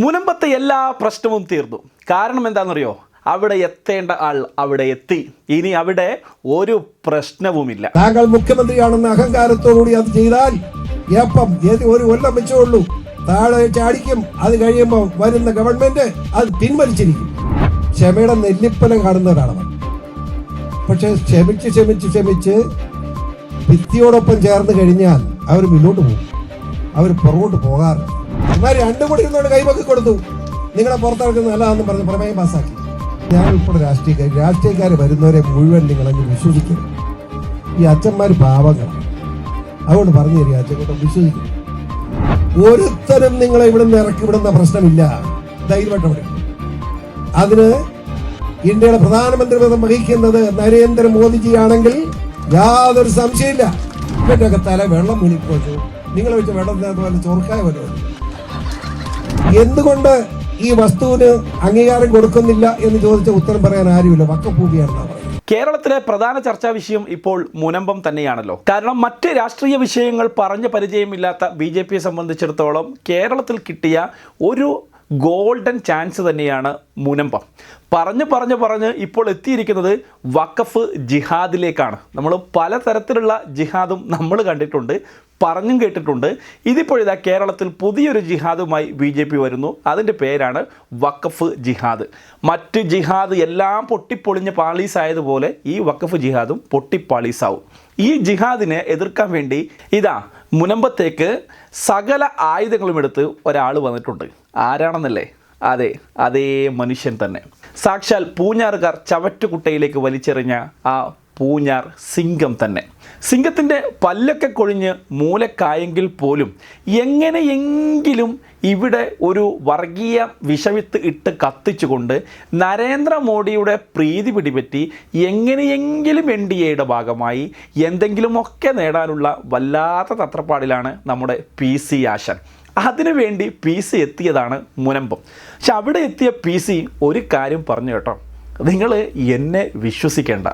മുനമ്പത്തെ എല്ലാ പ്രശ്നവും തീർന്നു. കാരണം എന്താണെന്നറിയോ? അവിടെ എത്തേണ്ട ആൾ അവിടെ എത്തി. ഇനി അവിടെ ഒരു പ്രശ്നവുമില്ല. താങ്കൾ മുഖ്യമന്ത്രിയാണെന്ന അഹങ്കാരത്തോടുകൂടി അത് ചെയ്താൽ എപ്പം ഒരു കൊല്ലം വെച്ചോളൂ താഴെ ചാടിക്കും അത് കഴിയുമ്പോൾ വരുന്ന ഗവൺമെന്റ് അത് പിൻവലിച്ചിരിക്കും. ക്ഷമയുടെ നെല്ലിപ്പലം കാണുന്നവരാണ് ഒരാളാണ് പക്ഷെ ക്ഷമിച്ച് ക്ഷമിച്ച് ക്ഷമിച്ച് ഭിത്തിയോടൊപ്പം ചേർന്ന് കഴിഞ്ഞാൽ അവർ മുന്നോട്ട് പോകും. അവർ പുറകോട്ട് പോകാറില്ല. എന്നാൽ രണ്ടും കൂടി ഇരുന്നോണ്ട് കൈവക്കി കൊടുത്തു. നിങ്ങളെ പുറത്തിറക്കുന്നത് നല്ലതാണെന്ന് പറഞ്ഞ് പ്രമേയം പാസ്സാക്കി. ഞാൻ ഉൾപ്പെടെ രാഷ്ട്രീയക്കാർ രാഷ്ട്രീയക്കാർ വരുന്നവരെ മുഴുവൻ നിങ്ങളങ്ങ് വിശ്വസിക്കരുത് ഈ അച്ഛന്മാർ പാവങ്ങളാണ് അതുകൊണ്ട് പറഞ്ഞു തരിക അച്ഛൻ വിശ്വസിക്കും. ഒരുത്തരും നിങ്ങളെ ഇവിടുന്ന് ഇറക്കി വിടുന്ന പ്രശ്നമില്ല. ധൈര്യമായിട്ട് പറയും അതിന് ഇന്ത്യയുടെ പ്രധാനമന്ത്രി പദം വഹിക്കുന്നത് നരേന്ദ്രമോദിജി ആണെങ്കിൽ യാതൊരു സംശയമില്ല ഇവന്റെയൊക്കെ തല വെള്ളം മുണിപ്പോച്ചു നിങ്ങളെ വെച്ച് വെള്ളത്തിനകത്ത് വല്ല ചോർക്കായ വല്ലതും എന്തുകൊണ്ട് ഈ വസ്തുവിന് അംഗീകാരം കൊടുക്കുന്നില്ല എന്ന് ചോദിച്ച ഉത്തരം പറയാൻ ആരുമില്ല. വക്കഭൂമിയാണെന്നാണ് കേരളത്തിലെ പ്രധാന ചർച്ചാ വിഷയം ഇപ്പോൾ മുനമ്പം തന്നെയാണല്ലോ. കാരണം മറ്റ് രാഷ്ട്രീയ വിഷയങ്ങൾ പറഞ്ഞ പരിചയമില്ലാത്ത ബി ജെ പിയെ സംബന്ധിച്ചിടത്തോളം കേരളത്തിൽ കിട്ടിയ ഒരു ഗോൾഡൻ ചാൻസ് തന്നെയാണ് മുനമ്പം. പറഞ്ഞ് പറഞ്ഞ് പറഞ്ഞ് ഇപ്പോൾ എത്തിയിരിക്കുന്നത് വഖഫ് ജിഹാദിലേക്കാണ്. നമ്മൾ പലതരത്തിലുള്ള ജിഹാദും നമ്മൾ കണ്ടിട്ടുണ്ട് പറഞ്ഞും കേട്ടിട്ടുണ്ട്. ഇതിപ്പോഴിതാ കേരളത്തിൽ പുതിയൊരു ജിഹാദുമായി ബി ജെ പി വരുന്നു. അതിന്റെ പേരാണ് വഖഫ് ജിഹാദ്. മറ്റ് ജിഹാദ് എല്ലാം പൊട്ടിപ്പൊളിഞ്ഞ് പാളീസായതുപോലെ ഈ വഖഫ് ജിഹാദും പൊട്ടിപ്പാളീസാവും. ഈ ജിഹാദിനെ എതിർക്കാൻ വേണ്ടി ഇതാ മുനമ്പത്തേക്ക് സകല ആയുധങ്ങളും എടുത്ത് ഒരാൾ വന്നിട്ടുണ്ട്. ആരാണെന്നല്ലേ? അതെ അതേ മനുഷ്യൻ തന്നെ. സാക്ഷാൽ പൂഞ്ഞാറുകാർ ചവറ്റുകുട്ടയിലേക്ക് വലിച്ചെറിഞ്ഞ ആ പൂഞ്ഞാർ സിംഗം തന്നെ. സിംഗത്തിന്റെ പല്ലൊക്കെ കൊഴിഞ്ഞ് മൂലക്കായെങ്കിൽ പോലും എങ്ങനെയെങ്കിലും ഇവിടെ ഒരു വർഗീയ വിഷവിത്ത് ഇട്ട് കത്തിച്ചുകൊണ്ട് നരേന്ദ്രമോദിയുടെ പ്രീതി പിടിപറ്റി എങ്ങനെയെങ്കിലും എൻ ഡി എയുടെ ഭാഗമായി എന്തെങ്കിലുമൊക്കെ നേടാനുള്ള വല്ലാത്ത തത്രപ്പാടിലാണ് നമ്മുടെ പി സി ആശൻ. അതിനുവേണ്ടി പി സി എത്തിയതാണ് മുനമ്പം. പക്ഷെ അവിടെ എത്തിയ പി സി ഒരു കാര്യം പറഞ്ഞു കേട്ടോ. നിങ്ങൾ എന്നെ വിശ്വസിക്കേണ്ട.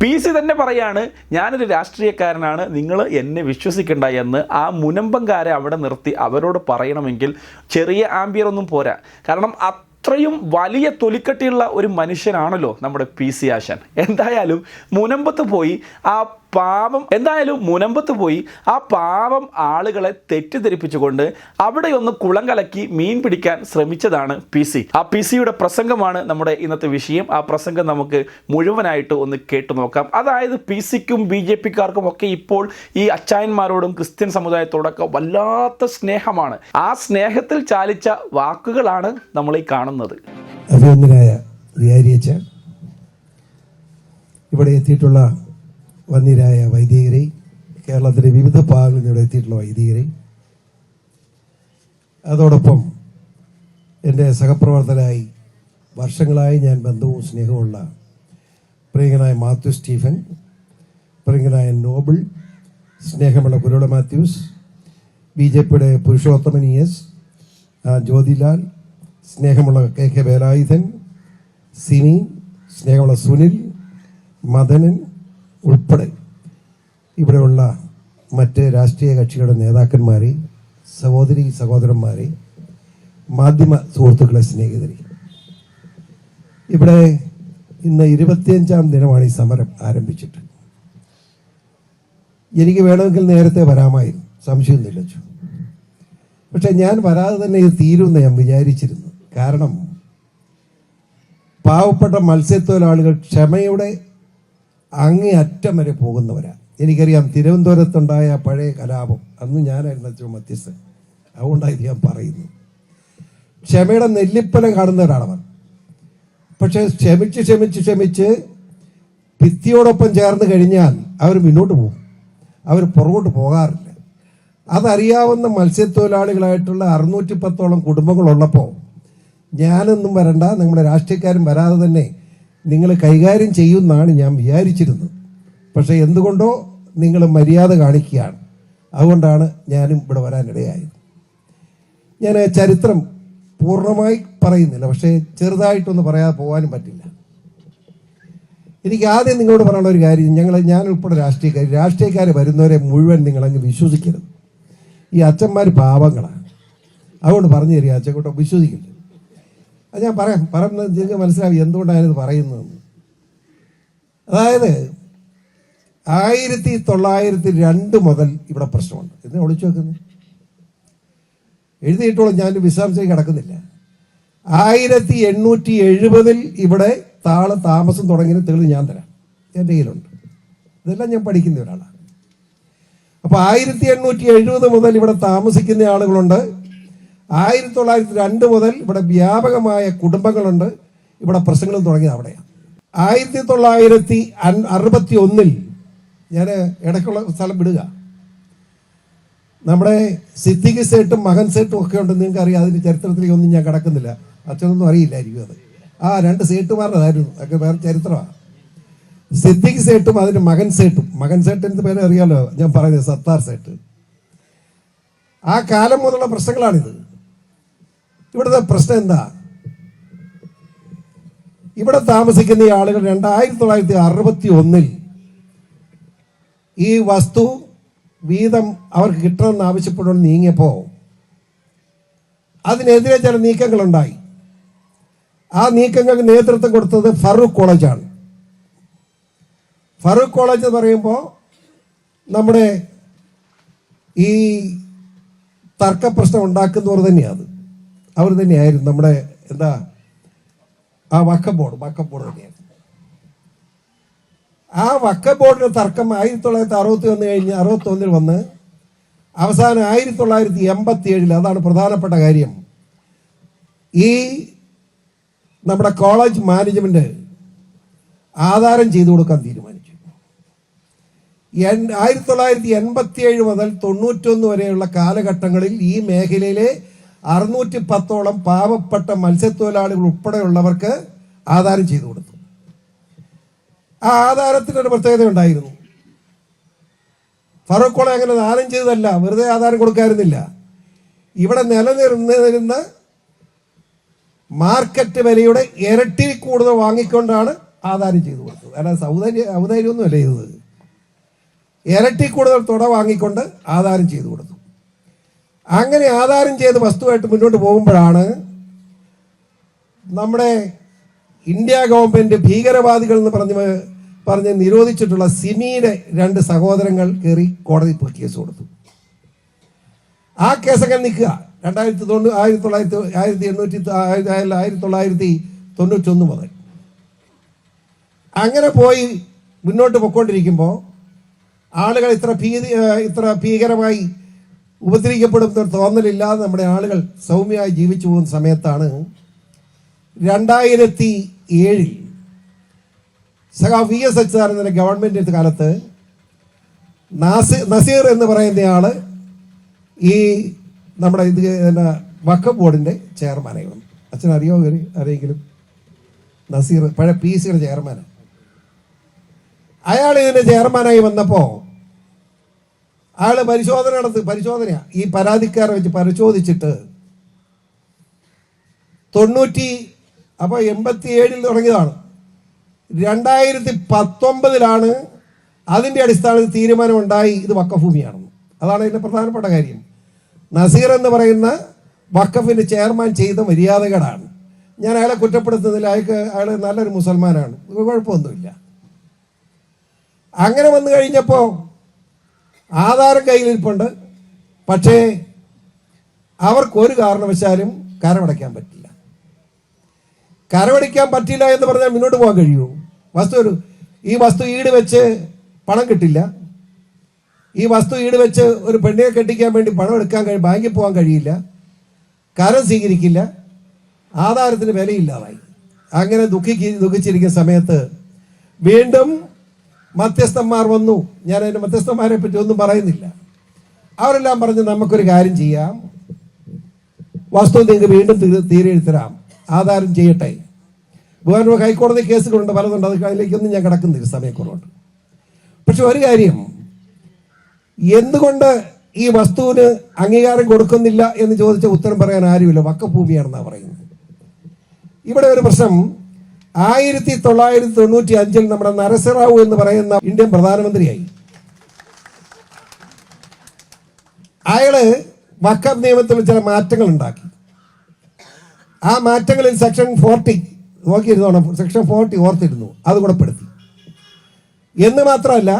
പി സി തന്നെ പറയാണ് ഞാനൊരു രാഷ്ട്രീയക്കാരനാണ് നിങ്ങൾ എന്നെ വിശ്വസിക്കേണ്ട എന്ന് ആ മുനമ്പംകാരെ അവിടെ നിർത്തി അവരോട് പറയണമെങ്കിൽ ചെറിയ ആംബിയർ ഒന്നും പോരാ. കാരണം അത്രയും വലിയ തൊലിക്കട്ടിയുള്ള ഒരു മനുഷ്യനാണല്ലോ നമ്മുടെ പി സി ആശാൻ. എന്തായാലും മുനമ്പത്ത് പോയി ആ പാവം എന്തായാലും മുനമ്പത്ത് പോയി ആ പാവം ആളുകളെ തെറ്റിദ്ധരിപ്പിച്ചുകൊണ്ട് അവിടെ ഒന്ന് കുളം കലക്കി മീൻ പിടിക്കാൻ ശ്രമിച്ചതാണ് പി സി. ആ പി സിയുടെ പ്രസംഗമാണ് നമ്മുടെ ഇന്നത്തെ വിഷയം. ആ പ്രസംഗം നമുക്ക് മുഴുവനായിട്ട് ഒന്ന് കേട്ടു നോക്കാം. അതായത് പി സിക്കും ബി ജെ പിക്കാർക്കും ഒക്കെ ഇപ്പോൾ ഈ അച്ചായന്മാരോടും ക്രിസ്ത്യൻ സമുദായത്തോടൊക്കെ വല്ലാത്ത സ്നേഹമാണ്. ആ സ്നേഹത്തിൽ ചാലിച്ച വാക്കുകളാണ് നമ്മൾ ഈ കാണുന്നത്. ഇവിടെ എത്തിയിട്ടുള്ള വന്യരായ വൈദികരെ കേരളത്തിലെ വിവിധ ഭാഗങ്ങളിൽ ഇവിടെ എത്തിയിട്ടുള്ള വൈദികരെ. അതോടൊപ്പം എന്റെ സഹപ്രവർത്തകരായി വർഷങ്ങളായി ഞാൻ ബന്ധവും സ്നേഹവുമുള്ള പ്രിയങ്കനായ മാത്യു സ്റ്റീഫൻ പ്രിയങ്കനായ നോബിൾ സ്നേഹമുള്ള കുരുള മാത്യൂസ് ബി ജെ പിയുടെ പുരുഷോത്തമൻ ഇ എസ് ജ്യോതിലാൽ സ്നേഹമുള്ള കെ കെ വേലായുധൻ സിനി സ്നേഹമുള്ള സുനിൽ മദനൻ ഉൾപ്പെടെ ഇവിടെയുള്ള മറ്റ് രാഷ്ട്രീയ കക്ഷികളുടെ നേതാക്കന്മാരെ സഹോദരി സഹോദരന്മാരെ മാധ്യമ സുഹൃത്തുക്കളെ സ്നേഹിതരെ. ഇവിടെ ഇന്ന് ഇരുപത്തിയഞ്ചാം ദിനമാണ് ഈ സമരം ആരംഭിച്ചിട്ട്. എനിക്ക് വേണമെങ്കിൽ നേരത്തെ വരാമായിരുന്നു സംശയം നിലച്ചു പക്ഷെ ഞാൻ വരാതെ തന്നെ ഇത് തീരുമെന്ന് ഞാൻ വിചാരിച്ചിരുന്നു. കാരണം പാവപ്പെട്ട മത്സ്യത്തൊഴിലാളികൾ ക്ഷമയുടെ അങ്ങേ അറ്റം വരെ പോകുന്നവരാണ്. എനിക്കറിയാം തിരുവനന്തപുരത്തുണ്ടായ പഴയ കലാപം അന്ന് ഞാനായിരുന്നു അച്ഛൻ മധ്യസ്ഥൻ. അതുകൊണ്ടാണ് ഞാൻ പറയുന്നു ക്ഷമയുടെ നെല്ലിപ്പലം കാണുന്ന ഒരാളവൻ പക്ഷെ ക്ഷമിച്ച് ക്ഷമിച്ച് ക്ഷമിച്ച് ഭിത്തിയോടൊപ്പം ചേർന്ന് കഴിഞ്ഞാൽ അവർ മുന്നോട്ട് പോകും. അവർ പുറകോട്ട് പോകാറില്ല. അതറിയാവുന്ന മത്സ്യത്തൊഴിലാളികളായിട്ടുള്ള അറുന്നൂറ്റി പത്തോളം കുടുംബങ്ങളുള്ളപ്പോൾ ഞാനൊന്നും വരണ്ട നിങ്ങളുടെ രാഷ്ട്രീയക്കാരും വരാതെ തന്നെ നിങ്ങൾ കൈകാര്യം ചെയ്യുമെന്നാണ് ഞാൻ വിചാരിച്ചിരുന്നത്. പക്ഷേ എന്തുകൊണ്ടോ നിങ്ങൾ മര്യാദ കാണിക്കുകയാണ്. അതുകൊണ്ടാണ് ഞാനും ഇവിടെ വരാനിടയായത്. ഞാൻ ചരിത്രം പൂർണമായി പറയുന്നില്ല. പക്ഷേ ചെറുതായിട്ടൊന്നും പറയാതെ പോകാനും പറ്റില്ല. എനിക്ക് ആദ്യം നിങ്ങളോട് പറയാനുള്ള ഒരു കാര്യം ഞങ്ങൾ ഞാൻ ഉൾപ്പെടെ രാഷ്ട്രീയക്കാർ രാഷ്ട്രീയക്കാർ വരുന്നവരെ മുഴുവൻ നിങ്ങളങ്ങ് വിശ്വസിക്കരുത്. ഈ അച്ഛന്മാർ പാവങ്ങളാണ്. അതുകൊണ്ട് പറഞ്ഞു തരിക അച്ചക്കൂട്ടം വിശ്വസിക്കില്ല അത് ഞാൻ പറയാം. പറഞ്ഞ നിങ്ങൾക്ക് മനസ്സിലാവും എന്തുകൊണ്ടാണ് ഇത് പറയുന്നതെന്ന് അതായത് ആയിരത്തി തൊള്ളായിരത്തി രണ്ട് മുതൽ ഇവിടെ പ്രശ്നമുണ്ട്. എന്നെ ഒളിച്ചു വെക്കുന്നത് എഴുതിയിട്ടോളം ഞാൻ വിശദാംശം കിടക്കുന്നില്ല. ആയിരത്തി എണ്ണൂറ്റി എഴുപതിൽ ഇവിടെ താൾ താമസം തുടങ്ങിയ തെളിവ് ഞാൻ തരാം. എന്റെ കയ്യിലുണ്ട്. ഇതെല്ലാം ഞാൻ പഠിക്കുന്ന ഒരാളാണ്. അപ്പൊ ആയിരത്തി എണ്ണൂറ്റി എഴുപത് മുതൽ ഇവിടെ താമസിക്കുന്ന ആളുകളുണ്ട്. ആയിരത്തി തൊള്ളായിരത്തി രണ്ട് മുതൽ ഇവിടെ വ്യാപകമായ കുടുംബങ്ങളുണ്ട്. ഇവിടെ പ്രശ്നങ്ങളും തുടങ്ങിയത് അവിടെയാണ്. ആയിരത്തി തൊള്ളായിരത്തി അറുപത്തി ഒന്നിൽ ഞാൻ ഇടയ്ക്കുള്ള സ്ഥലം വിടുക. നമ്മുടെ സിദ്ദിഖ് സേട്ടും മകൻ സേട്ടും ഒക്കെ ഉണ്ട് നിങ്ങൾക്ക് അറിയാം അതിന്റെ ചരിത്രത്തിലേക്ക് ഒന്നും ഞാൻ കിടക്കുന്നില്ല. അച്ഛനൊന്നും അറിയില്ലായിരിക്കും അത്. ആ രണ്ട് സേട്ടുമാരുടേതായിരുന്നു. അതൊക്കെ വേറെ ചരിത്രമാണ്. സിദ്ദിഖ് സേട്ടും അതിന്റെ മകൻ സേട്ടും. മകൻ സേട്ടിന്റെ പേര് അറിയാലോ ഞാൻ പറയുന്നത് സത്താർ സേട്ട്. ആ കാലം മുതലുള്ള പ്രശ്നങ്ങളാണിത്. ഇവിടുത്തെ പ്രശ്നം എന്താ? ഇവിടെ താമസിക്കുന്ന ഈ ആളുകൾ രണ്ടായിരത്തി തൊള്ളായിരത്തി അറുപത്തി ഒന്നിൽ ഈ വസ്തു വീതം അവർക്ക് കിട്ടണമെന്ന് ആവശ്യപ്പെട്ടുകൊണ്ട് നീങ്ങിയപ്പോൾ അതിനെതിരെ ചില നീക്കങ്ങളുണ്ടായി. ആ നീക്കങ്ങൾക്ക് നേതൃത്വം കൊടുത്തത് ഫറൂഖ് കോളേജാണ്. ഫറൂഖ് കോളേജ് എന്ന് പറയുമ്പോൾ നമ്മുടെ ഈ തർക്ക പ്രശ്നം ഉണ്ടാക്കുന്നവർ തന്നെയാണ് അവർ തന്നെയായിരുന്നു നമ്മുടെ എന്താ ആ വക്കം ബോർഡ് വക്കം ബോർഡ് തന്നെയായിരുന്നു. ആ വക്കം ബോർഡിന്റെ തർക്കം ആയിരത്തി തൊള്ളായിരത്തി അറുപത്തി ഒന്ന് കഴിഞ്ഞ് അറുപത്തി ഒന്നിൽ വന്ന് അവസാനം ആയിരത്തി തൊള്ളായിരത്തി എൺപത്തി ഏഴിൽ അതാണ് പ്രധാനപ്പെട്ട കാര്യം. ഈ നമ്മുടെ കോളേജ് മാനേജ്മെന്റ് ആധാരം ചെയ്തു കൊടുക്കാൻ തീരുമാനിച്ചു. ആയിരത്തി തൊള്ളായിരത്തി എൺപത്തി ഏഴ് മുതൽ തൊണ്ണൂറ്റൊന്ന് വരെയുള്ള കാലഘട്ടങ്ങളിൽ ഈ മേഖലയിലെ അറുന്നൂറ്റി പത്തോളം പാവപ്പെട്ട മത്സ്യത്തൊഴിലാളികൾ ഉൾപ്പെടെയുള്ളവർക്ക് ആധാരം ചെയ്തു കൊടുത്തു. ആ ആധാരത്തിന് ഒരു പ്രത്യേകത ഉണ്ടായിരുന്നു. ഫറൂഖ് അങ്ങനെ ദാനം ചെയ്തതല്ല. വെറുതെ ആധാരം കൊടുക്കായിരുന്നില്ല. ഇവിടെ നിലനിർന്നിരുന്ന മാർക്കറ്റ് വിലയുടെ ഇരട്ടി കൂടുതൽ വാങ്ങിക്കൊണ്ടാണ് ആധാരം ചെയ്തു കൊടുത്തത്. അല്ല സൗദര്യ ഔദാര്യമൊന്നുമല്ല ചെയ്തത്. ഇരട്ടി കൂടുതൽ തുട വാങ്ങിക്കൊണ്ട് ആധാരം ചെയ്തു കൊടുത്തു. അങ്ങനെ ആധാരം ചെയ്ത് വസ്തുവായിട്ട് മുന്നോട്ട് പോകുമ്പോഴാണ് നമ്മുടെ ഇന്ത്യ ഗവൺമെന്റ് ഭീകരവാദികൾ എന്ന് പറഞ്ഞ് പറഞ്ഞ് നിരോധിച്ചിട്ടുള്ള സിമിയുടെ രണ്ട് സഹോദരങ്ങൾ കയറി കോടതി പോയി കേസ് കൊടുത്തു. ആ കേസൊക്കെ നിൽക്കുക. രണ്ടായിരത്തി തൊണ്ണൂ ആയിരത്തി തൊള്ളായിരത്തി ആയിരത്തി എണ്ണൂറ്റി ആയിരത്തി തൊള്ളായിരത്തി തൊണ്ണൂറ്റി ഒന്ന് മുതൽ. അങ്ങനെ പോയി മുന്നോട്ട് പൊയ്ക്കൊണ്ടിരിക്കുമ്പോൾ ആളുകൾ ഇത്ര ഭീതി ഇത്ര ഭീകരമായി ഉപദ്രവിക്കപ്പെടുന്ന ഒരു തോന്നലില്ലാതെ നമ്മുടെ ആളുകൾ സൗമ്യമായി ജീവിച്ചു പോകുന്ന സമയത്താണ് രണ്ടായിരത്തി ഏഴിൽ സഖാ വി എസ് അച്യുതാനന്ദന്റെ ഗവൺമെന്റ് കാലത്ത് നാസി നസീർ എന്ന് പറയുന്ന ആൾ ഈ നമ്മുടെ ഇത് എന്നാ ബോർഡിന്റെ ചെയർമാനായിരുന്നു അച്ഛൻ അറിയോ ആരെങ്കിലും? നസീർ പഴയ പി സിയുടെ ചെയർമാനാണ് അയാൾ ഇതിന്റെ ചെയർമാനായി വന്നപ്പോ അയാൾ പരിശോധന നടത്തി പരിശോധന ഈ പരാതിക്കാരെ വെച്ച് പരിശോധിച്ചിട്ട് തൊണ്ണൂറ്റി അപ്പൊ എൺപത്തി ഏഴിൽ തുടങ്ങിയതാണ്. രണ്ടായിരത്തി പത്തൊമ്പതിലാണ് അതിന്റെ അടിസ്ഥാനത്തിൽ തീരുമാനമുണ്ടായി ഇത് വക്കഭൂമിയാണെന്ന് അതാണ് അതിന്റെ പ്രധാനപ്പെട്ട കാര്യം. നസീർ എന്ന് പറയുന്ന വക്കഫിന്റെ ചെയർമാൻ ചെയ്ത മര്യാദകളാണ് ഞാൻ അയാളെ കുറ്റപ്പെടുത്തുന്നില്ല അയാൾക്ക് അയാൾ നല്ലൊരു മുസൽമാനാണ്. കുഴപ്പമൊന്നുമില്ല. അങ്ങനെ വന്നു കഴിഞ്ഞപ്പോൾ ആധാരം കയ്യിലിരിപ്പുണ്ട്. പക്ഷേ അവർക്കൊരു കാരണവശാലും കരമടയ്ക്കാൻ പറ്റില്ല. കരമടയ്ക്കാൻ പറ്റില്ല എന്ന് പറഞ്ഞാൽ മുന്നോട്ട് പോകാൻ കഴിയുമോ വസ്തു ഒരു ഈ വസ്തു ഈട് വെച്ച് പണം കിട്ടില്ല. ഈ വസ്തു ഈട് വെച്ച് ഒരു പെണ്ണിനെ കെട്ടിക്കാൻ വേണ്ടി പണം എടുക്കാൻ കഴിയും ബാങ്കിൽ പോകാൻ കഴിയില്ല. കരം സ്വീകരിക്കില്ല. ആധാരത്തിന് വിലയില്ലാതായി. അങ്ങനെ ദുഃഖിക്ക് ദുഃഖിച്ചിരിക്കുന്ന സമയത്ത് വീണ്ടും മധ്യസ്ഥന്മാർ വന്നു. ഞാൻ അതിന്റെ മധ്യസ്ഥന്മാരെ പറ്റി ഒന്നും പറയുന്നില്ല. അവരെല്ലാം പറഞ്ഞ് നമുക്കൊരു കാര്യം ചെയ്യാം. വസ്തു നിങ്ങൾക്ക് വീണ്ടും തീരെഴുത്തരാം തീരെ തരാം ആധാരം ചെയ്യട്ടെ. ഭഗവാൻ ഹൈക്കോടതി കേസുകളുണ്ട് പലതുണ്ട് അത് അതിലേക്കൊന്നും ഞാൻ കിടക്കുന്നില്ല സമയക്കുറവുണ്ട്. പക്ഷെ ഒരു കാര്യം എന്തുകൊണ്ട് ഈ വസ്തുവിന് അംഗീകാരം കൊടുക്കുന്നില്ല എന്ന് ചോദിച്ച ഉത്തരം പറയാൻ ആരുമില്ല. വക്കഭൂമിയാണെന്നാണ് പറയുന്നത്. ഇവിടെ ഒരു പ്രശ്നം ആയിരത്തി തൊള്ളായിരത്തി തൊണ്ണൂറ്റി അഞ്ചിൽ നമ്മുടെ നരസിറാവു എന്ന് പറയുന്ന ഇന്ത്യൻ പ്രധാനമന്ത്രിയായി. അയാൾ വഖഫ് നിയമത്തിൽ ചില മാറ്റങ്ങൾ ഉണ്ടാക്കി ആ മാറ്റങ്ങളിൽ സെക്ഷൻ ഫോർട്ടി നോക്കിയിരുന്നോണം സെക്ഷൻ ഫോർട്ടി ഓർത്തിരുന്നു അത് ഗുണപ്പെടുത്തി എന്ന് മാത്രമല്ല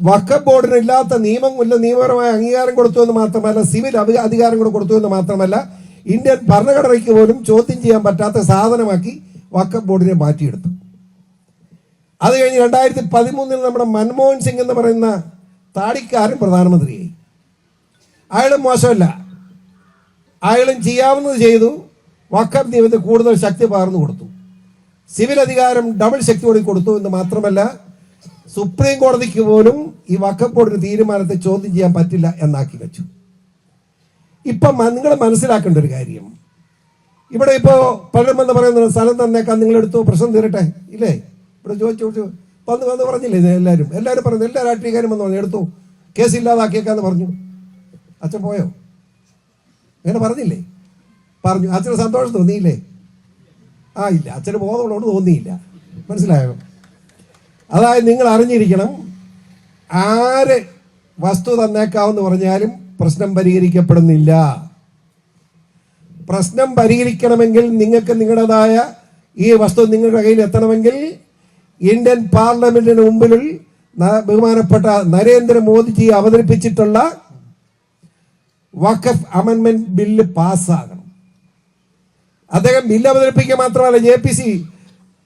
വഖഫ് ബോർഡിന് ഇല്ലാത്ത നിയമം ഇല്ല നിയമപരമായ അംഗീകാരം കൊടുത്തു എന്ന് മാത്രമല്ല സിവിൽ അധി- അധികാരം കൂടെ കൊടുത്തു എന്ന് മാത്രമല്ല ഇന്ത്യൻ ഭരണഘടനയ്ക്ക് പോലും ചോദ്യം ചെയ്യാൻ പറ്റാത്ത സാധനമാക്കി വഖഫ് ബോർഡിനെ മാറ്റിയെടുത്തു. അത് കഴിഞ്ഞ് രണ്ടായിരത്തി പതിമൂന്നിൽ നമ്മുടെ മൻമോഹൻ സിംഗ് എന്ന് പറയുന്ന താടിക്കാരൻ പ്രധാനമന്ത്രിയായി. അയാളും മോശമല്ല. അയാളും ചെയ്യാവുന്നത് ചെയ്തു. വക്കം നിയമത്തിൽ കൂടുതൽ ശക്തി പകർന്നു കൊടുത്തു. സിവിൽ അധികാരം ഡബിൾ ശക്തിയോടെ കൊടുത്തു എന്ന് മാത്രമല്ല സുപ്രീം കോടതിക്ക് പോലും ഈ വക്കം ബോർഡിന്റെ തീരുമാനത്തെ ചോദ്യം ചെയ്യാൻ പറ്റില്ല എന്നാക്കി വെച്ചു. ഇപ്പം നിങ്ങൾ മനസ്സിലാക്കേണ്ട ഒരു കാര്യം. ഇവിടെ ഇപ്പോ പലരും പറയുന്ന പറയുന്നത് സ്ഥലം തന്നേക്കാൻ നിങ്ങൾ എടുത്തു പ്രശ്നം തീരട്ടെ? ഇല്ലേ? ഇവിടെ ചോദിച്ചു ചോദിച്ചു. വന്ന് വന്ന് പറഞ്ഞില്ലേ ഇത് എല്ലാവരും എല്ലാവരും പറഞ്ഞു എല്ലാ രാഷ്ട്രീയക്കാരും വന്ന് പറഞ്ഞു എടുത്തു. കേസ് ഇല്ലാതാക്കിയേക്കാന്ന് പറഞ്ഞു. അച്ഛൻ പോയോ? അങ്ങനെ പറഞ്ഞില്ലേ? പറഞ്ഞു. അച്ഛന് സന്തോഷം തോന്നിയില്ലേ? ആ ഇല്ല. അച്ഛന് ബോധമുള്ളതുകൊണ്ട് തോന്നിയില്ല. മനസ്സിലായോ? അതായത് നിങ്ങൾ അറിഞ്ഞിരിക്കണം ആര് വസ്തു തന്നേക്കാവെന്ന് പറഞ്ഞാലും പ്രശ്നം പരിഹരിക്കപ്പെടുന്നില്ല. പ്രശ്നം പരിഹരിക്കണമെങ്കിൽ നിങ്ങൾക്ക് നിങ്ങളുടേതായ ഈ വസ്തു നിങ്ങളുടെ കയ്യിൽ എത്തണമെങ്കിൽ ഇന്ത്യൻ പാർലമെന്റിന് മുമ്പിൽ ബഹുമാനപ്പെട്ട നരേന്ദ്രമോദിജി അവതരിപ്പിച്ചിട്ടുള്ള വഖഫ് അമെന്റ്മെന്റ് ബില്ല് പാസ്സാകണം. അദ്ദേഹം ബില്ല് അവതരിപ്പിക്കുക മാത്രമല്ല J P C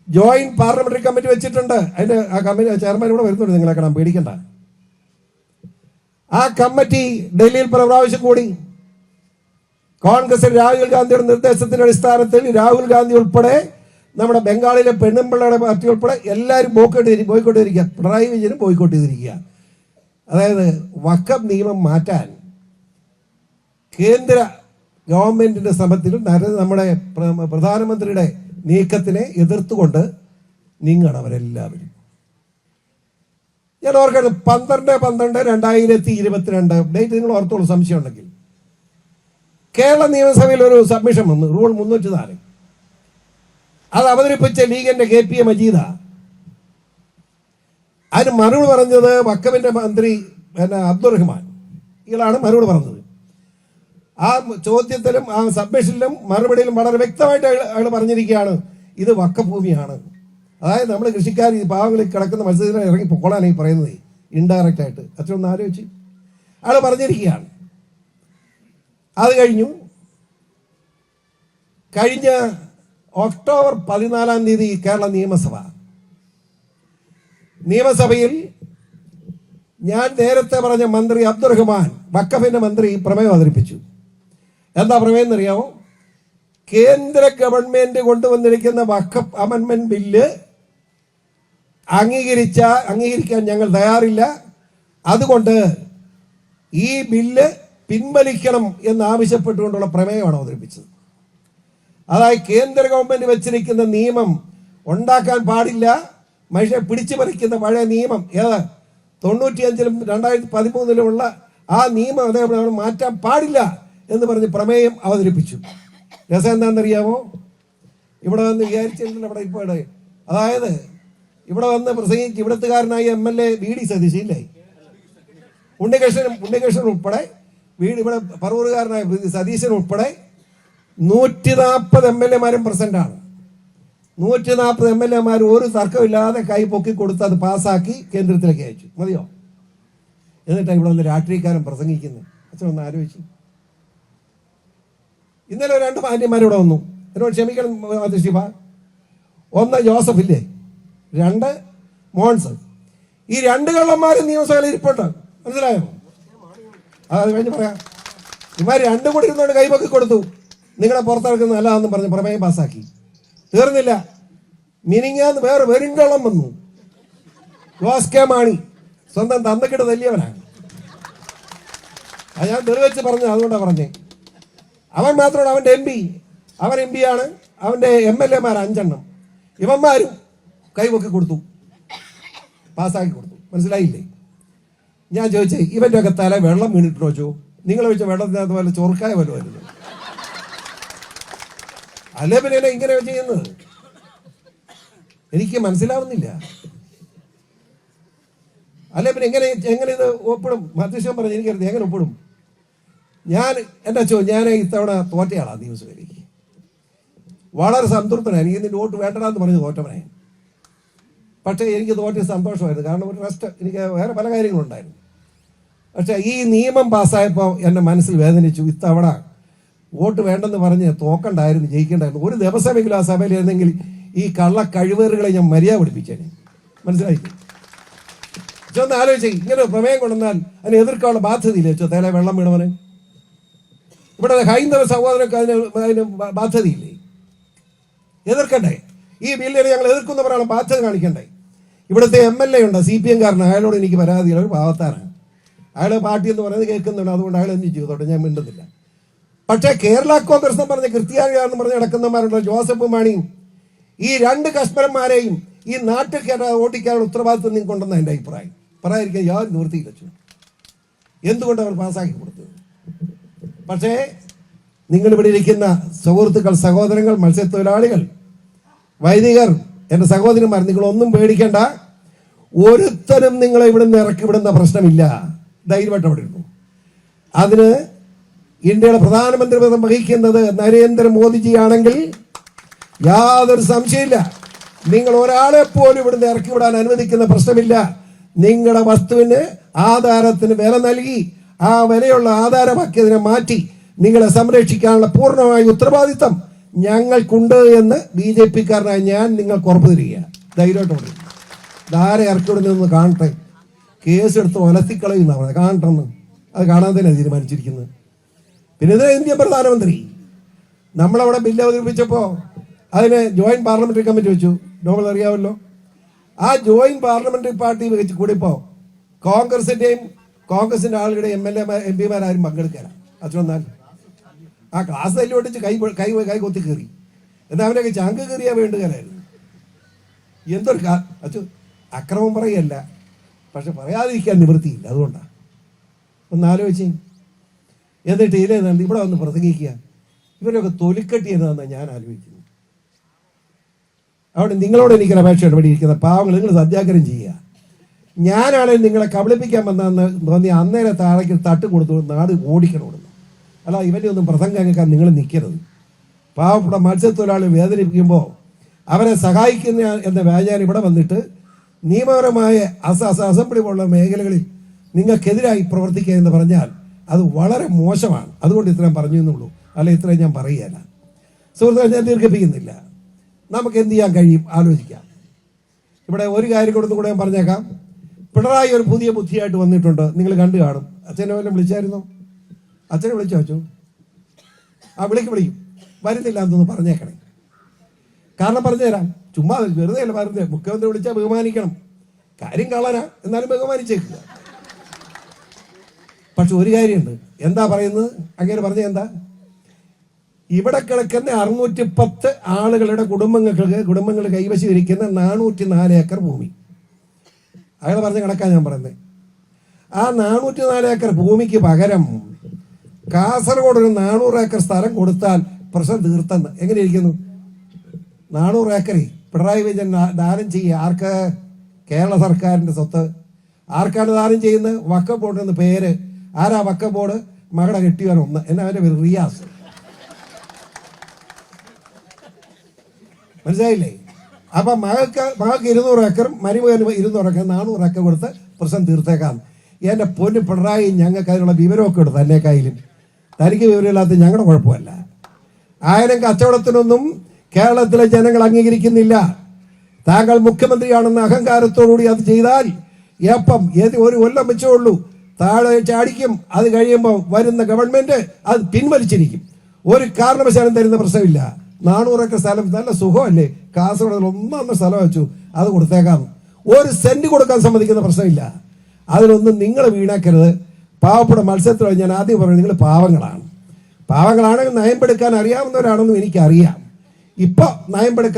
joint parliamentary committee വെച്ചിട്ടുണ്ട്. അതിന്റെ ആ കമ്മിറ്റി ചെയർമാൻ ഇവിടെ വരുന്നുണ്ട് നിങ്ങളെ കാണാൻ പേടിക്കണ്ട. ആ കമ്മിറ്റി ഡൽഹിയിൽ പല പ്രാവശ്യം കൂടി കോൺഗ്രസ് രാഹുൽ ഗാന്ധിയുടെ നിർദ്ദേശത്തിന്റെ അടിസ്ഥാനത്തിൽ രാഹുൽ ഗാന്ധി ഉൾപ്പെടെ നമ്മുടെ ബംഗാളിലെ പെണ്ണുമ്പിള്ളയുടെ പാർട്ടി ഉൾപ്പെടെ എല്ലാവരും ബോയ്ക്കോട്ട് ചെയ്തി- ബോയ്ക്കോട്ട് ചെയ്തിരിക്കുക പിണറായി വിജയനും ബോയ്ക്കോട്ട് ചെയ്തിരിക്കുക അതായത് വക്കം നിയമം മാറ്റാൻ കേന്ദ്ര ഗവൺമെന്റിന്റെ ശ്രമത്തിൽ നമ്മുടെ പ്രധാനമന്ത്രിയുടെ നീക്കത്തിനെ എതിർത്തുകൊണ്ട് നീങ്ങണം അവരെല്ലാവരും. ഞാൻ ഓർക്കുന്നത് പന്ത്രണ്ട് പന്ത്രണ്ട് രണ്ടായിരത്തി ഇരുപത്തിരണ്ട്. ഡേറ്റ് നിങ്ങൾ ഓർത്തോളൂ സംശയം ഉണ്ടെങ്കിൽ കേരള നിയമസഭയിൽ ഒരു സബ്മിഷൻ വന്നു. റൂൾ മുന്നൂറ്റി നാല്. അത് അവതരിപ്പിച്ച ലീഗിന്റെ കെ പി എ മജീദ. അതിന് മറുപടി പറഞ്ഞത് വക്കമിന്റെ മന്ത്രി പിന്നെ അബ്ദുറഹ്മാൻ ഇയാളാണ് മറുപടി പറഞ്ഞത്. ആ ചോദ്യത്തിലും ആ സബ്മിഷനിലും മറുപടിയിലും വളരെ വ്യക്തമായിട്ട് അയാൾ പറഞ്ഞിരിക്കുകയാണ്. ഇത് വക്കഭൂമിയാണ് അതായത് നമ്മൾ കൃഷിക്കാർ ഈ പാവങ്ങളിൽ കിടക്കുന്ന മത്സ്യത്തിൽ ഇറങ്ങി പൊക്കോളാണ് ഈ പറയുന്നത് ഇൻഡയറക്റ്റ് ആയിട്ട്. അച്ഛൻ ഒന്ന് ആലോചിച്ച്. അയാൾ പറഞ്ഞിരിക്കുകയാണ്. അത് കഴിഞ്ഞു കഴിഞ്ഞ ഒക്ടോബർ പതിനാലാം തീയതി കേരള നിയമസഭ. നിയമസഭയിൽ ഞാൻ നേരത്തെ പറഞ്ഞ മന്ത്രി അബ്ദുറഹ്മാൻ വക്കഫിന്റെ മന്ത്രി പ്രമേയം അവതരിപ്പിച്ചു. എന്താ പ്രമേയം എന്നറിയാമോ? കേന്ദ്ര ഗവൺമെന്റ് കൊണ്ടുവന്നിരിക്കുന്ന വക്കഫ് അമൻമെന്റ് ബില്ല് അംഗീകരിച്ച അംഗീകരിക്കാൻ ഞങ്ങൾ തയ്യാറില്ല. അതുകൊണ്ട് ഈ ബില്ല് പിൻവലിക്കണം എന്ന് ആവശ്യപ്പെട്ടുകൊണ്ടുള്ള പ്രമേയമാണ് അവതരിപ്പിച്ചത്. അതായത് കേന്ദ്ര ഗവൺമെന്റ് വെച്ചിരിക്കുന്ന നിയമം ഉണ്ടാക്കാൻ പാടില്ല. മനുഷ്യ പിടിച്ചു പറിക്കുന്ന പഴയ നിയമം ഏത്? തൊണ്ണൂറ്റിയഞ്ചിലും രണ്ടായിരത്തി പതിമൂന്നിലുമുള്ള ആ നിയമം അതേപോലെ മാറ്റാൻ പാടില്ല എന്ന് പറഞ്ഞ് പ്രമേയം അവതരിപ്പിച്ചു. രസം എന്താണെന്നറിയാമോ? ഇവിടെ വന്ന് വിചാരിച്ചിട്ടുണ്ട് ഇവിടെ ഇപ്പോൾ അതായത് ഇവിടെ വന്ന് പ്രസംഗിച്ച് ഇവിടത്തുകാരനായ M L A V D Satheesh ഇല്ലേ? ഉണ്ണികൃഷ്ണനും ഉണ്ണികൃഷ്ണൻ ഉൾപ്പെടെ വീട് ഇവിടെ പറവൂറുകാരനായ സതീശൻ ഉൾപ്പെടെ നൂറ്റി നാൽപ്പത് എം എൽ എമാരും ആണ് നൂറ്റി നാൽപ്പത് എം എൽ എമാർ ഒരു തർക്കമില്ലാതെ കൈ പൊക്കി കൊടുത്ത് അത് പാസ്സാക്കി കേന്ദ്രത്തിലേക്ക് അയച്ചു. മതിയോ? എന്നിട്ടാണ് ഇവിടെ വന്ന് രാഷ്ട്രീയക്കാരൻ പ്രസംഗിക്കുന്നത് അച്ഛൻ ഒന്ന് ആലോചിച്ചു. ഇന്നലെ രണ്ട് മാന്യന്മാർ ഇവിടെ വന്നു. എന്നോട് ക്ഷമിക്കണം അതിശിവ ഒന്ന് ജോസഫ് ഇല്ലേ? രണ്ട് മോൺസ് ഈ രണ്ട് കള്ളന്മാരും നിയമസഭയിൽ ഇരിപ്പുണ്ട്. മനസ്സിലായോ? അത് പറയാം. ഇമാർ രണ്ടും കൂടി ഇരുന്നുകൊണ്ട് കൈപൊക്കി കൊടുത്തു. നിങ്ങളെ പുറത്തിറക്കുന്നത് എന്ന് പറഞ്ഞ് പ്രമേയം പാസ്സാക്കി. തീർന്നില്ല. മിനിങ്ങാന്ന് വേറെ വെറും വന്നു. ജോസ് കെ മാണി സ്വന്തം തന്തക്കിട്ട് തല്ലിയവനാണ്. അത് ഞാൻ തെളിവെച്ച് പറഞ്ഞു അതുകൊണ്ടാണ് പറഞ്ഞേ. അവൻ മാത്രമാണ് അവന്റെ എം പി. അവൻ എം ആണ്. അവന്റെ എം എൽ എമാർ അഞ്ചെണ്ണം. ഇവന്മാരും കൈപൊക്കി കൊടുത്തു. പാസ്സാക്കി കൊടുത്തു. മനസ്സിലായില്ലേ? ഞാൻ ചോദിച്ചേ ഇവന്റെ ഒക്കെ തല വെള്ളം വീണിട്ടോ ചോ നിങ്ങൾ വെച്ച വെള്ളത്തിനകത്ത് പോലെ ചൊറുക്കായ പോലെ അല്ലേ പിന്നെ ഇങ്ങനെ ചെയ്യുന്നത്? എനിക്ക് മനസ്സിലാവുന്നില്ല. അല്ലെ പിന്നെ എങ്ങനെ എങ്ങനെ ഇത് ഒപ്പിടും? മധ്യശം പറഞ്ഞു എനിക്കറിയാം എങ്ങനെ ഒപ്പിടും? ഞാൻ എന്റെ അച്ഛോ ഞാൻ ഇത്തവണ തോറ്റയാളാണ് നിയമസഭയിലേക്ക് വളരെ സംതൃപ്തനാണ് എനിക്ക് നിന്റെ വോട്ട് വേണ്ടടാന്ന് പറഞ്ഞു തോറ്റവനെ പക്ഷേ എനിക്ക് തോറ്റ സന്തോഷമായിരുന്നു. കാരണം ഒരു റെസ്റ്റ് എനിക്ക് വേറെ പല കാര്യങ്ങളുണ്ടായിരുന്നു. പക്ഷേ ഈ നിയമം പാസ്സായപ്പോൾ എന്റെ മനസ്സിൽ വേദനിച്ചു. ഇത്തവണ വോട്ട് വേണ്ടെന്ന് പറഞ്ഞ് തോക്കണ്ടായിരുന്നു ജയിക്കേണ്ടായിരുന്നു. ഒരു ദിവസമെങ്കിലും ആ സഭയിലിരുന്നെങ്കിൽ ഈ കള്ള കഴിവേറുകളെ ഞാൻ മര്യാദ പഠിപ്പിച്ചേനെ മനസ്സിലായി? ഒന്ന് ആലോചിച്ചേ ഇങ്ങനെ പ്രമേയം കൊണ്ടുവന്നാൽ അതിനെ എതിർക്കാനുള്ള ബാധ്യതയില്ലേ? ചോ തേലെ വെള്ളം വീണവന്? ഇവിടെ ഹൈന്ദവ സഹോദരൊക്കെ അതിന് അതിന് ബാധ്യതയില്ലേ? എതിർക്കണ്ടേ? ഈ ബില്ലിനെ ഞങ്ങൾ എതിർക്കുന്നവരാണ് ബാധ്യത കാണിക്കണ്ടേ? ഇവിടുത്തെ എം എൽ എ ഉണ്ട്. സി പി എംകാരനാണ് അയാളോട് എനിക്ക് പരാതിയില്ല ഒരു പാവത്താറാണ് അയാൾ പാർട്ടി എന്ന് പറയുന്നത് കേൾക്കുന്നുണ്ട്. അതുകൊണ്ട് അയാൾ എന്ത് ചെയ്തോട്ടെ ഞാൻ മിണ്ടുന്നില്ല. പക്ഷേ കേരള കോൺഗ്രസ് എന്ന് പറഞ്ഞ കൃത്യാകാരെന്ന് പറഞ്ഞ നടക്കുന്നവരുണ്ട് ജോസഫ് മാണിയും ഈ രണ്ട് കശ്മരന്മാരെയും ഈ നാട്ടിൽ കേട്ട ഓട്ടിക്കാനുള്ള ഉത്തരവാദിത്വം നിങ്ങൾക്കുണ്ടെന്ന് എന്റെ അഭിപ്രായം. പറയാതിരിക്കാൻ യാതൊരു നിവൃത്തിയില്ല. എന്തുകൊണ്ട് അവർ പാസ്സാക്കി കൊടുത്തത്? പക്ഷേ നിങ്ങളിവിടെ ഇരിക്കുന്ന സുഹൃത്തുക്കൾ സഹോദരങ്ങൾ മത്സ്യത്തൊഴിലാളികൾ വൈദികർ എന്റെ സഹോദരന്മാർ നിങ്ങൾ ഒന്നും പേടിക്കേണ്ട. ഒരുത്തരും നിങ്ങളെ ഇവിടുന്ന് ഇറക്കി വിടുന്ന പ്രശ്നമില്ല. ധൈര്യമായിട്ട് അവിടെ ഇരുന്നു അതിന് ഇന്ത്യയുടെ പ്രധാനമന്ത്രി പദം വഹിക്കുന്നത് നരേന്ദ്രമോദിജി ആണെങ്കിൽ യാതൊരു സംശയമില്ല നിങ്ങൾ ഒരാളെ പോലും ഇവിടുന്ന് ഇറക്കി വിടാൻ അനുവദിക്കുന്ന പ്രശ്നമില്ല. നിങ്ങളുടെ വസ്തുവിന് ആധാരത്തിന് വില നൽകി ആ വിലയുള്ള ആധാരമാക്കി അതിനെ മാറ്റി നിങ്ങളെ സംരക്ഷിക്കാനുള്ള പൂർണമായ ഉത്തരവാദിത്തം ഞങ്ങൾക്കുണ്ട് എന്ന് ബി ജെ പിക്കാരനായ ഞാൻ നിങ്ങൾക്ക് ഉറപ്പ് തരിക ധൈര്യമായിട്ട് പറയും ധാരെ ഇറക്കി വിടുന്നതെന്ന് കാണട്ടെ. കേസെടുത്ത് ഒലത്തിക്കളയുന്ന പറഞ്ഞത് കാണട്ടെന്ന്. അത് കാണാൻ തന്നെ തീരുമാനിച്ചിരിക്കുന്നത്. പിന്നെ ഇത് ഇന്ത്യൻ പ്രധാനമന്ത്രി. നമ്മളവിടെ ബില്ല് അവതരിപ്പിച്ചപ്പോൾ അതിന് ജോയിന്റ് പാർലമെന്ററി കമ്മിറ്റി വെച്ചു. നോബൽ അറിയാമല്ലോ. ആ ജോയിന്റ് പാർലമെന്ററി പാർട്ടി വെച്ച് കൂടിയപ്പോൾ കോൺഗ്രസിന്റെയും കോൺഗ്രസിന്റെ ആളുകളുടെ എം എൽ എ എം പിമാരും പങ്കെടുക്കാൻ അച്ഛനാൽ ആ ക്ലാസ് തല്ലി ഒട്ടിച്ച് കൈ കൈ കൈ കൊത്തി കയറി എന്നാൽ അവനൊക്കെ ചങ്ക് കയറിയാ വേണ്ടുകലായിരുന്നു എന്തൊരു കാ അച്ഛൻ അക്രമം പറയല്ല. പക്ഷെ പറയാതിരിക്കാൻ നിവൃത്തിയില്ല അതുകൊണ്ടാണ് ഒന്ന് ആലോചിച്ച്. എന്നിട്ട് നല്ല ഇവിടെ വന്ന് പ്രസംഗിക്കുക. ഇവരൊക്കെ തൊലിക്കെട്ടി എന്നതാണ് ഞാൻ ആലോചിക്കുന്നത്. അവിടെ നിങ്ങളോട് എനിക്കൊരു അപേക്ഷയാണ് ഇവിടെ ഇരിക്കുന്നത് പാവങ്ങൾ നിങ്ങൾ സത്യാഗ്രഹം ചെയ്യുക. ഞാനാണെങ്കിൽ നിങ്ങളെ കബളിപ്പിക്കാൻ വന്നതെന്ന് തോന്നി അന്നേരം താഴേക്ക് തട്ട് കൊടുത്തു നാട് ഓടിക്കണമെന്ന് അല്ല ഇവന്റെ ഒന്നും പ്രസംഗം കേൾക്കാൻ നിങ്ങൾ നിൽക്കരുത് പാവപ്പെട്ട മത്സ്യത്തൊഴിലാളി വേദനിപ്പിക്കുമ്പോൾ അവരെ സഹായിക്കുന്ന എന്ന വ്യാജാൻ ഇവിടെ വന്നിട്ട് നിയമപരമായ അസ അസ അസംബ്ലി പോലുള്ള മേഖലകളിൽ നിങ്ങൾക്കെതിരായി പ്രവർത്തിക്കുക എന്ന് പറഞ്ഞാൽ അത് വളരെ മോശമാണ്. അതുകൊണ്ട് ഇത്രയും പറഞ്ഞു എന്നുള്ളൂ. അല്ല ഇത്രയും ഞാൻ പറയുകയല്ല. സുഹൃത്തുക്കളെ ഞാൻ ദീർഘിപ്പിക്കുന്നില്ല. നമുക്ക് എന്ത് ചെയ്യാൻ കഴിയും? ആലോചിക്കാം. ഇവിടെ ഒരു കാര്യം കൊടുത്തു കൂടെ ഞാൻ പറഞ്ഞേക്കാം. പിണറായി ഒരു പുതിയ ബുദ്ധിയായിട്ട് വന്നിട്ടുണ്ട്. നിങ്ങൾ കണ്ടു കാണും. അച്ഛനെ വല്ലതും വിളിച്ചായിരുന്നോ? അച്ഛനെ വിളിച്ചു അച്ഛൻ ആ വിളിക്ക് വിളിക്കും. വരുന്നില്ല എന്നൊന്ന് പറഞ്ഞേക്കണേ. കാരണം പറഞ്ഞു തരാം ചുമ്മാ വെറുതെ അല്ല പറഞ്ഞത്. മുഖ്യമന്ത്രി വിളിച്ചാൽ ബഹുമാനിക്കണം. കാര്യം കളരാ എന്നാലും ബഹുമാനിച്ചേക്കുക. പക്ഷെ ഒരു കാര്യമുണ്ട്. എന്താ പറയുന്നത്? അങ്ങനെ പറഞ്ഞ എന്താ? ഇവിടെ കിടക്കുന്ന അറുന്നൂറ്റി പത്ത് ആളുകളുടെ കുടുംബങ്ങൾക്ക് കുടുംബങ്ങൾ കൈവശം ഇരിക്കുന്ന നാനൂറ്റി നാല് ഏക്കർ ഭൂമി. അയാൾ പറഞ്ഞ കണക്കാണ് ഞാൻ പറയുന്നത്. ആ നാനൂറ്റി നാല് ഏക്കർ ഭൂമിക്ക് പകരം കാസർഗോഡ് ഒരു നാനൂറ് ഏക്കർ സ്ഥലം കൊടുത്താൽ പ്രശ്നം തീർത്തെന്ന്. എങ്ങനെ ഇരിക്കുന്നു നാനൂറ് ഏക്കറി പിണറായി വിജയൻ ദാനം ചെയ്യുക ആർക്ക്? കേരള സർക്കാരിന്റെ സ്വത്ത്. ആർക്കാണ് ദാനം ചെയ്യുന്നത്? വക്ക ബോർഡ് പേര്. ആരാ വക്ക ബോർഡ്? മകളെ കെട്ടിയവൻ ഒന്ന്. എന്നാ അവന്റെ പേര് റിയാസ്. മനസ്സിലായില്ലേ? അപ്പൊ മകൾക്ക് മകൾക്ക് ഇരുന്നൂറ് ഏക്കറും മരുമകന് ഇരുന്നൂറ് ഏക്കർ നാനൂറ് ഏക്കർ കൊടുത്ത് പ്രശ്നം തീർത്തേക്കാം എന്റെ പൊന്ന് പിണറായി ഞങ്ങൾക്ക് അതിനുള്ള വിവരമൊക്കെ എടുത്തു എന്നെ കയ്യിലും തനിക്ക് വിവരമില്ലാത്ത ഞങ്ങളുടെ കുഴപ്പമല്ല. ആയിരം കച്ചവടത്തിനൊന്നും കേരളത്തിലെ ജനങ്ങൾ അംഗീകരിക്കുന്നില്ല. താങ്കൾ മുഖ്യമന്ത്രിയാണെന്ന അഹങ്കാരത്തോടുകൂടി അത് ചെയ്താൽ എപ്പം ഏത് ഒരു കൊല്ലം വെച്ചേ ഉള്ളൂ. താഴെ ചാടിക്കും. അത് കഴിയുമ്പോൾ വരുന്ന ഗവൺമെന്റ് അത് പിൻവലിച്ചിരിക്കും. ഒരു കാരണവശാലും തരുന്ന പ്രശ്നമില്ല. നാനൂറൊക്കെ സ്ഥലം നല്ല സുഖമല്ലേ? കാസർഗോഡ് ഒന്നാം സ്ഥലം വെച്ചു. അത് കൊടുത്തേക്കാം. ഒരു സെന്റ് കൊടുക്കാൻ സമ്മതിക്കുന്ന പ്രശ്നമില്ല. അതിലൊന്നും നിങ്ങൾ വീണാക്കരുത്. പാവപ്പെട്ട മത്സരത്തിൽ ഞാൻ ആദ്യം പറഞ്ഞു നിങ്ങൾ പാവങ്ങളാണ്. പാവങ്ങളാണ് നയമ്പെടുക്കാൻ അറിയാവുന്നവരാണെന്നും എനിക്കറിയാം. ഇപ്പോൾ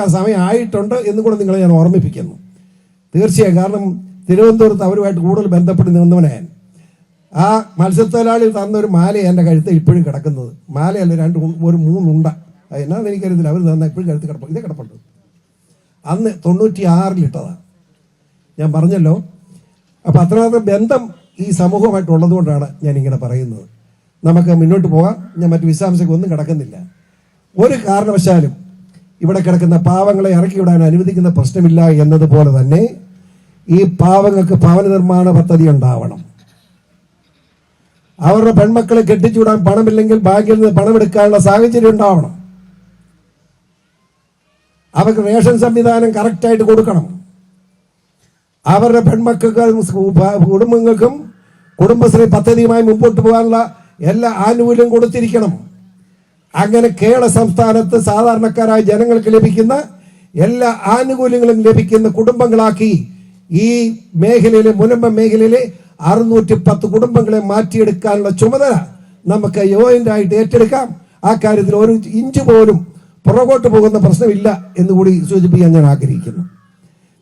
സമയം ആയിട്ടുണ്ട് എന്ന് കൂടെ നിങ്ങളെ ഞാൻ ഓർമ്മിപ്പിക്കുന്നു. തീർച്ചയായും കാരണം തിരുവനന്തപുരത്ത് അവരുമായിട്ട് കൂടുതൽ ബന്ധപ്പെട്ട് നിന്നവനെ ആ മത്സ്യത്തൊഴിലാളി തന്നൊരു മാല എന്റെ കഴുത്ത് ഇപ്പോഴും കിടക്കുന്നത്. മാലയല്ല രണ്ട് ഒരു മൂന്നുണ്ട. എന്നാന്ന് എനിക്കറിയത്തില്ല. അവർ തന്ന ഇപ്പോഴും കഴുത്ത് കിടപ്പ് ഇതേ കിടപ്പുണ്ട്. അന്ന് തൊണ്ണൂറ്റി ആറിലിട്ടതാണ് ഞാൻ പറഞ്ഞല്ലോ. അപ്പം അത്രമാത്രം ബന്ധം ഈ സമൂഹമായിട്ടുള്ളത് കൊണ്ടാണ് ഞാൻ ഇങ്ങനെ പറയുന്നത്. നമുക്ക് മുന്നോട്ട് പോകാം. ഞാൻ മറ്റു വിശദാംശങ്ങൾ ഒന്നും കിടക്കുന്നില്ല. ഒരു കാരണവശാലും ഇവിടെ കിടക്കുന്ന പാവങ്ങളെ ഇറക്കി വിടാൻ അനുവദിക്കുന്ന പ്രശ്നമില്ല എന്നതുപോലെ തന്നെ ഈ പാവങ്ങൾക്ക് ഭവന നിർമ്മാണ പദ്ധതി ഉണ്ടാവണം. അവരുടെ പെൺമക്കളെ കെട്ടിച്ചുവിടാൻ പണമില്ലെങ്കിൽ ബാങ്കിൽ നിന്ന് പണമെടുക്കാനുള്ള സാഹചര്യം ഉണ്ടാവണം. അവർക്ക് റേഷൻ സംവിധാനം കറക്റ്റായിട്ട് കൊടുക്കണം. അവരുടെ പെൺമക്കൾക്കും കുടുംബങ്ങൾക്കും കുടുംബശ്രീ പദ്ധതിയുമായി മുമ്പോട്ട് പോകാനുള്ള എല്ലാ ആനുകൂല്യം കൊടുത്തിരിക്കണം. അങ്ങനെ കേരള സംസ്ഥാനത്ത് സാധാരണക്കാരായ ജനങ്ങൾക്ക് ലഭിക്കുന്ന എല്ലാ ആനുകൂല്യങ്ങളും ലഭിക്കുന്ന കുടുംബങ്ങളാക്കി ഈ മേഖലയിലെ മുനമ്പ മേഖലയിലെ അറുന്നൂറ്റി പത്ത് കുടുംബങ്ങളെ മാറ്റിയെടുക്കാനുള്ള ചുമതല നമുക്ക് യോയിന്റ് ആയിട്ട് ഏറ്റെടുക്കാം. ആ കാര്യത്തിൽ ഒരു ഇഞ്ച് പോലും പുറകോട്ട് പോകുന്ന പ്രശ്നമില്ല എന്നുകൂടി സൂചിപ്പിക്കാൻ ഞാൻ ആഗ്രഹിക്കുന്നു.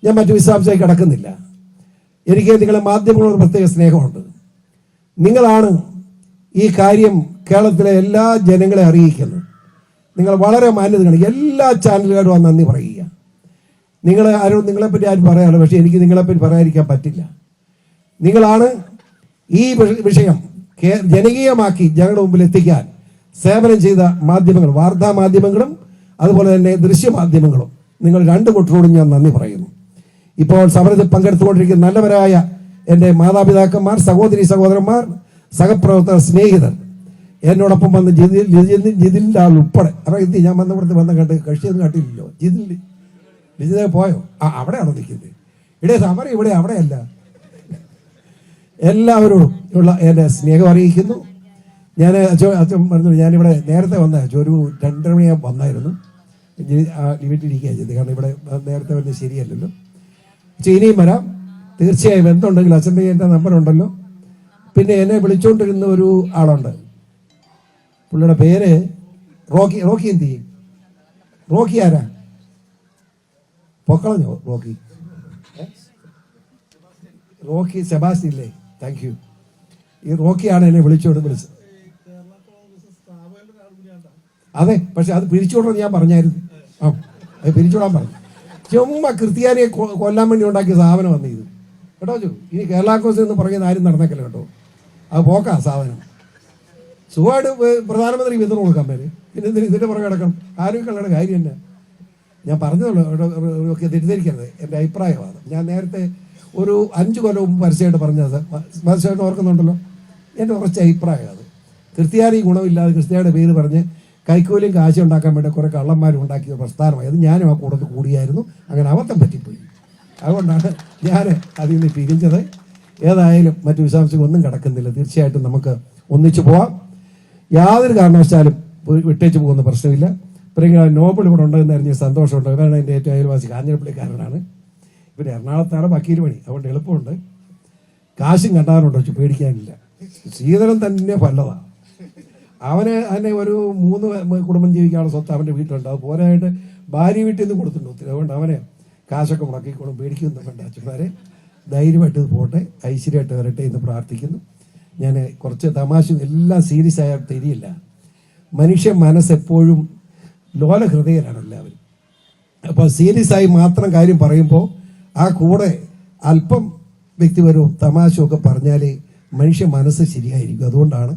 ഞാൻ മറ്റു വിശദാംശമായി കിടക്കുന്നില്ല. എനിക്ക് നിങ്ങളെ മാധ്യമങ്ങളോട് പ്രത്യേക സ്നേഹമുണ്ട്. നിങ്ങളാണ് ഈ കാര്യം കേരളത്തിലെ എല്ലാ ജനങ്ങളെ അറിയിക്കുന്നത്. നിങ്ങൾ വളരെ മാന്യത കാണിക്കുക എല്ലാ ചാനലുകാരും നന്ദി പറയുക. നിങ്ങൾ ആരും നിങ്ങളെപ്പറ്റി ആരും പറയാറില്ല. പക്ഷേ എനിക്ക് നിങ്ങളെപ്പറ്റി പറയാതിരിക്കാൻ പറ്റില്ല. നിങ്ങളാണ് ഈ വിഷയം ജനകീയമാക്കി ജനങ്ങളുടെ മുമ്പിൽ എത്തിക്കാൻ സേവനം ചെയ്ത മാധ്യമങ്ങൾ വാർത്താ മാധ്യമങ്ങളും അതുപോലെ തന്നെ ദൃശ്യമാധ്യമങ്ങളും നിങ്ങൾ രണ്ട് കൂട്ടരോടും ഞാൻ നന്ദി പറയുന്നു. ഇപ്പോൾ സമരത്തിൽ പങ്കെടുത്തുകൊണ്ടിരിക്കുന്ന നല്ലവരായ എന്റെ മാതാപിതാക്കന്മാർ സഹോദരി സഹോദരന്മാർ സഹപ്രവർത്തകർ സ്നേഹിതർ എന്നോടൊപ്പം വന്ന് ജിതിൽ ജിതിലിന്റെ ഉൾപ്പെടെ. അറിയത്തി ഞാൻ വന്നപ്പോഴത്തെ വന്ന കണ്ട് കക്ഷിയൊന്നും കണ്ടില്ലല്ലോ ജിതിൽ ജിതിൽ പോയോ? ആ അവിടെയാണോ നിൽക്കുന്നത്? ഇവിടെ സമരം ഇവിടെ അവിടെയല്ല. എല്ലാവരോടും ഉള്ള എന്റെ സ്നേഹം അറിയിക്കുന്നു. ഞാൻ അച്ഛൻ പറഞ്ഞു ഞാനിവിടെ നേരത്തെ വന്ന ഒരു രണ്ടര മണിയാകുമ്പോൾ വന്നായിരുന്നു. വീട്ടിലിരിക്കുകയാണ് ചെയ്തത്. കാരണം ഇവിടെ നേരത്തെ വരുന്നത് ശരിയല്ലല്ലോ. ഇനിയും വരാം. തീർച്ചയായും എന്തുണ്ടെങ്കിലും അച്ഛന്റെ എന്റെ നമ്പർ ഉണ്ടല്ലോ. പിന്നെ എന്നെ വിളിച്ചുകൊണ്ടിരുന്ന ഒരു ആളുണ്ട്. പുള്ളിയുടെ പേര് റോക്കി റോക്കി എന്ത് ചെയ്യും? റോക്കി ആരാ? പൊക്കളഞ്ഞോ റോക്കി? റോക്കി സെബാസ്റ്റി ഇല്ലേ? താങ്ക് യു ഈ റോക്കിയാണ് എന്നെ വിളിച്ചോട് വിളിച്ചത്. അതെ പക്ഷെ അത് പിരിച്ചുവിടണം ഞാൻ പറഞ്ഞായിരുന്നു. ആ അത് പിരിച്ചുവിടാൻ പറഞ്ഞു. ചുമ്മാ ക്രിസ്ത്യാനിയെ കൊല്ലാൻ വേണ്ടി ഉണ്ടാക്കിയ വന്നു ഇത്. കേട്ടോ ചോ ഇനി കേരള കോൺഗ്രസ് എന്ന് പറയുന്ന ആരും നടന്നേക്കല്ല കേട്ടോ? അത് പോക്കാ സാധനം. സുഖമായിട്ട് പ്രധാനമന്ത്രി വിതരണം കൊടുക്കാൻ പേര്. പിന്നെ ഇതിന് ഇതിന്റെ പുറകെ കിടക്കണം. ആരും കളയുടെ കാര്യം തന്നെ. ഞാൻ പറഞ്ഞതുള്ളൂ തെറ്റിദ്ധരിക്കരുത്. എന്റെ അഭിപ്രായമാണ്. ഞാൻ നേരത്തെ ഒരു അഞ്ച് കൊല്ലം മുമ്പ് പരസ്യമായിട്ട് പറഞ്ഞത് പരസ്യമായിട്ട് ഓർക്കുന്നുണ്ടല്ലോ? എന്റെ ഉറച്ച അഭിപ്രായമാണ് ക്രിസ്ത്യാനി ഗുണമില്ലാതെ ക്രിസ്ത്യാനിയുടെ പേര് പറഞ്ഞ് കൈക്കൂലിയും കാശ് ഉണ്ടാക്കാൻ വേണ്ടി കുറെ കള്ളന്മാരും ഉണ്ടാക്കിയ പ്രസ്ഥാനമായി. അത് ഞാനും ആ കൂട്ടത്തിൽ കൂടിയായിരുന്നു. അങ്ങനെ അബദ്ധം പറ്റിപ്പോയി. അതുകൊണ്ടാണ് ഞാൻ അതിൽ നിന്ന് പിരിഞ്ഞത്. ഏതായാലും മറ്റു വിശദാംശങ്ങൾ ഒന്നും കിടക്കുന്നില്ല. തീർച്ചയായിട്ടും നമുക്ക് ഒന്നിച്ചു പോവാം. യാതൊരു കാരണവശാലും വിട്ടേച്ച് പോകുന്ന പ്രശ്നമില്ല. പിന്നെ നോബിൾ ഇവിടെ ഉണ്ടെന്ന് അറിഞ്ഞ സന്തോഷമുണ്ട്. അതാണ് എന്റെ ഏറ്റവും അയൽവാസി കാഞ്ഞിരപ്പള്ളിക്കാരനാണ്. പിന്നെ എറണാകുളത്താണ് വക്കീൽ പണി. അതുകൊണ്ട് എളുപ്പമുണ്ട്. കാശും കണ്ടാറുണ്ടോ പേടിക്കാനില്ല. ശ്രീധരൻ തന്നെ പല്ലതാണ് അവന് തന്നെ ഒരു മൂന്ന് കുടുംബം ജീവിക്കാനുള്ള സ്വത്ത് അവന്റെ വീട്ടിലുണ്ട്. അത് പോരായിട്ട് ഭാര്യ വീട്ടിൽ നിന്ന് കൊടുത്തിട്ടുണ്ട് ഒത്തിരി. അതുകൊണ്ട് അവനെ കാശൊക്കെ മുടക്കിക്കോളും പേടിക്കുന്നു വേണ്ട. അച്ഛന്മാരെ ധൈര്യമായിട്ട് പോട്ടെ. ഐശ്വര്യമായിട്ട് വരട്ടെ എന്ന് പ്രാർത്ഥിക്കുന്നു. ഞാൻ കുറച്ച് തമാശ എല്ലാം സീരിയസ് ആയ തിരിയില്ല. മനുഷ്യ മനസ്സെപ്പോഴും ലോലഹൃദയരാണ് എല്ലാവരും. അപ്പോൾ സീരിയസ് ആയി മാത്രം കാര്യം പറയുമ്പോൾ ആ കൂടെ അല്പം വ്യക്തിപരവും തമാശയും ഒക്കെ പറഞ്ഞാലേ മനുഷ്യ മനസ്സ് ശരിയായിരിക്കും. അതുകൊണ്ടാണ്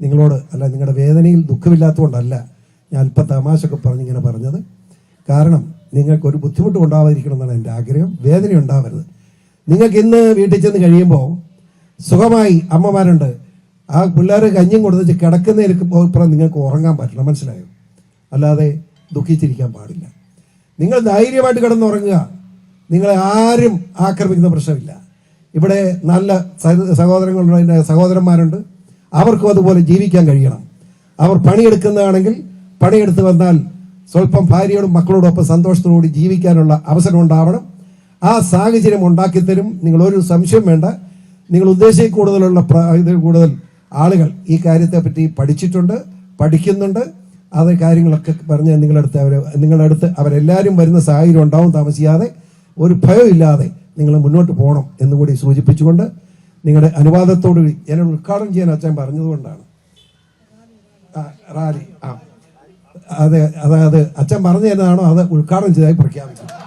നിങ്ങളോട് അല്ല നിങ്ങളുടെ വേദനയിൽ ദുഃഖമില്ലാത്തതുകൊണ്ടല്ല ഞാൻ അല്പം തമാശ ഒക്കെ പറഞ്ഞിങ്ങനെ പറഞ്ഞത്. കാരണം നിങ്ങൾക്ക് ഒരു ബുദ്ധിമുട്ടും ഉണ്ടാവാതിരിക്കണം എന്നാണ് എന്റെ ആഗ്രഹം. വേദന ഉണ്ടാവരുത് നിങ്ങൾക്ക് ഇന്ന് വീട്ടിൽ ചെന്ന് കഴിയുമ്പോൾ സുഖമായി അമ്മമാരുണ്ട്. ആ പിള്ളേർ കഞ്ഞും കൊടുത്ത് കിടക്കുന്നതിന് ഇപ്പുറം നിങ്ങൾക്ക് ഉറങ്ങാൻ പറ്റണം മനസ്സിലായോ? അല്ലാതെ ദുഃഖിച്ചിരിക്കാൻ പാടില്ല. നിങ്ങൾ ധൈര്യമായിട്ട് കിടന്നുറങ്ങുക. നിങ്ങളെ ആരും ആക്രമിക്കുന്ന പ്രശ്നമില്ല. ഇവിടെ നല്ല സഹ- സഹോദരങ്ങളുണ്ട് സഹോദരന്മാരുണ്ട്. അവർക്കും അതുപോലെ ജീവിക്കാൻ കഴിയണം. അവർ പണിയെടുക്കുന്നതാണെങ്കിൽ പണിയെടുത്ത് വന്നാൽ സ്വല്പം ഭാര്യയോടും മക്കളോടും ഒപ്പം സന്തോഷത്തോടുകൂടി ജീവിക്കാനുള്ള അവസരം ഉണ്ടാവണം ആ സാഹചര്യം ഉണ്ടാക്കിത്തരും. നിങ്ങൾ ഒരു സംശയം വേണ്ട. നിങ്ങൾ ഉദ്ദേശിച്ച കൂടുതലുള്ള കൂടുതൽ ആളുകൾ ഈ കാര്യത്തെ പറ്റി പഠിച്ചിട്ടുണ്ട് പഠിക്കുന്നുണ്ട്. അത് കാര്യങ്ങളൊക്കെ പറഞ്ഞ് നിങ്ങളുടെ അടുത്ത് അവർ നിങ്ങളുടെ അടുത്ത് അവരെല്ലാവരും വരുന്ന സാഹചര്യം ഉണ്ടാവും താമസിയാതെ. ഒരു ഭയമില്ലാതെ നിങ്ങൾ മുന്നോട്ട് പോകണം എന്നുകൂടി സൂചിപ്പിച്ചുകൊണ്ട് നിങ്ങളുടെ അനുവാദത്തോട് ഞാൻ ഉദ്ഘാടനം ചെയ്യാൻ അച്ഛൻ പറഞ്ഞതുകൊണ്ടാണ്. റാലി. ആ. അതെ അതായത് അച്ഛൻ പറഞ്ഞു തരുന്നതാണോ അത് ഉദ്ഘാടനം ചെയ്തായി പ്രഖ്യാപിക്കും